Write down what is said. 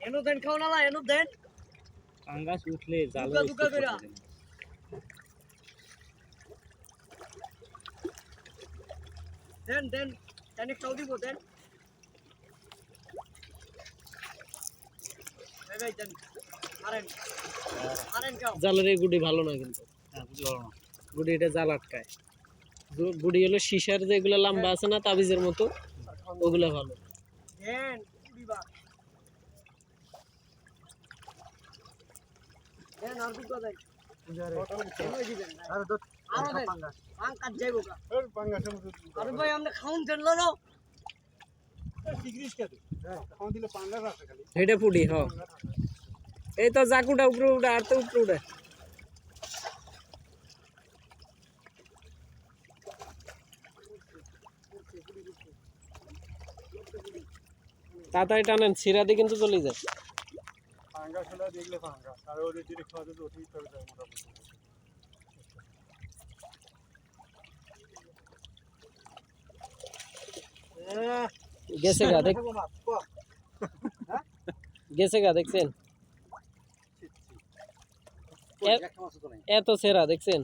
এনো দেন খাও না এনো দেন। পাঙ্গাস উঠলে জাল দুকা দুকা দেন দেন দেন খাও দিব দেন। হ্যাঁ। জালের গুটি ভালো না কিন্তু। হ্যাঁ, গুটি এটা জাল আটকায়। গুড়ি হলো সিসার যেগুলো লম্বা আছে না তাবিজের মতো ওগুলো ভালো। দেন লনো এটা পুডি হ। এই তো জাকুটা উপরে উঠে আর তো উপরে উঠে। তাড়াতাড়ি টানেন সিরা দিয়ে কিন্তু চলে যায়। গেছে গা দেখ। গেছে গা দেখছেন? এত সেরা দেখছেন?